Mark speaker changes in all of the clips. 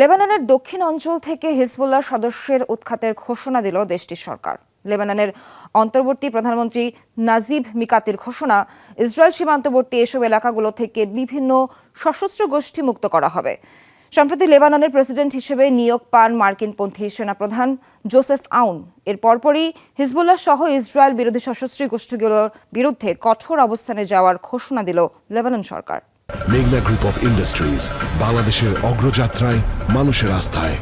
Speaker 1: লেবাননের দক্ষিণ অঞ্চল থেকে হিজবুল্লাহ সদস্যের উৎখাতের ঘোষণা দিল দেশটির সরকার। লেবাননের অন্তর্বর্তী প্রধানমন্ত্রী নাজিব মিকাতির ঘোষণা, ইসরায়েল সীমান্তবর্তী এসব এলাকাগুলো থেকে বিভিন্ন সশস্ত্র গোষ্ঠী মুক্ত করা হবে। সম্প্রতি লেবাননের প্রেসিডেন্ট হিসেবে নিয়োগ পান মার্কিনপন্থী সেনাপ্রধান জোসেফ আউন। এর পরপরই হিজবুল্লাহ সহ ইসরায়েল বিরোধী সশস্ত্র গোষ্ঠীগুলোর বিরুদ্ধে কঠোর অবস্থানে যাওয়ার ঘোষণা দিল লেবানন সরকার।
Speaker 2: মেঘনা গ্রুপ অফ ইন্ডাস্ট্রিজ বাংলাদেশের অগ্রযাত্রায়, মানুষের আস্থায়।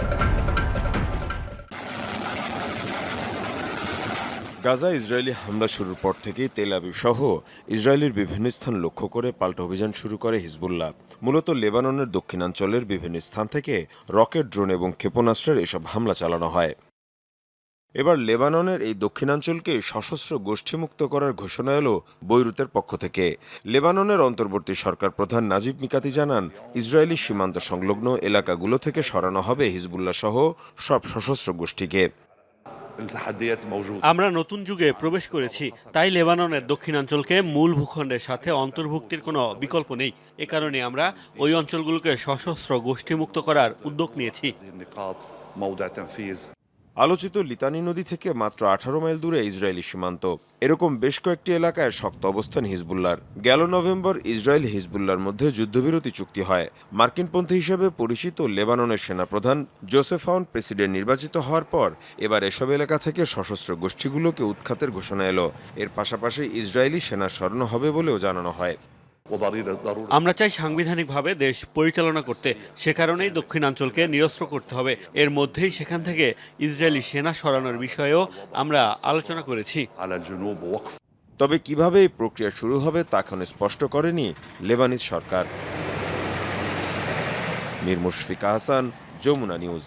Speaker 3: গাজা, ইসরায়েলি হামলা শুরুর পর থেকেই তেল আবিব সহ ইসরায়েলের বিভিন্ন স্থান লক্ষ্য করে পাল্টা অভিযান শুরু করে হিজবুল্লাহ। মূলত লেবাননের দক্ষিণাঞ্চলের বিভিন্ন স্থান থেকে রকেট, ড্রোন এবং ক্ষেপণাস্ত্রের এসব হামলা চালানো হয়। এবার লেবাননের এই দক্ষিণাঞ্চলকে সশস্ত্র গোষ্ঠীমুক্ত করার ঘোষণা এলো বৈরুতের পক্ষ থেকে। লেবাননের অন্তর্বর্তী সরকার প্রধান নাজিব মিকাতি জানান, ইসরায়েলি সীমান্ত সংলগ্ন এলাকাগুলো থেকে সরানো হবে হিজবুল্লাহ সহ সব সশস্ত্র গোষ্ঠীকে।
Speaker 4: আমরা নতুন যুগে প্রবেশ করেছি, তাই লেবাননের দক্ষিণাঞ্চলকে মূল ভূখণ্ডের সাথে অন্তর্ভুক্তির কোনো বিকল্প নেই। এ কারণে আমরা ওই অঞ্চলগুলোকে সশস্ত্র গোষ্ঠীমুক্ত করার উদ্যোগ নিয়েছি।
Speaker 3: আলোচিত লিতানি নদী থেকে মাত্র আঠারো মাইল দূরে ইসরায়েলি সীমান্ত। এরকম বেশ কয়েকটি এলাকায় শক্ত অবস্থান হিজবুল্লার গেল নভেম্বর ইসরায়েল হিজবুল্লার মধ্যে যুদ্ধবিরতি চুক্তি হয়। মার্কিনপন্থী হিসেবে পরিচিত লেবাননের সেনাপ্রধান জোসেফ হাউন প্রেসিডেন্ট নির্বাচিত হওয়ার পর এবার এসব এলাকা থেকে সশস্ত্র গোষ্ঠীগুলোকে উৎখাতের ঘোষণা এলো। এর পাশাপাশি ইসরায়েলি সেনা স্মরণ হবে বলেও জানানো হয়।
Speaker 4: আমরা চাই সাংবিধানিকভাবে দেশ পরিচালনা করতে। সে কারণেই দক্ষিণাঞ্চলকে নিরস্ত্র করতে হবে। এর মধ্যেই সেখান থেকে ইসরায়েলি সেনা সরানোর বিষয়েও আমরা আলোচনা করেছি।
Speaker 3: তবে কীভাবে এই প্রক্রিয়া শুরু হবে তা এখন স্পষ্ট করেনি লেবানিজ সরকার। মির মুশফিকা হাসান যমুনা নিউজ।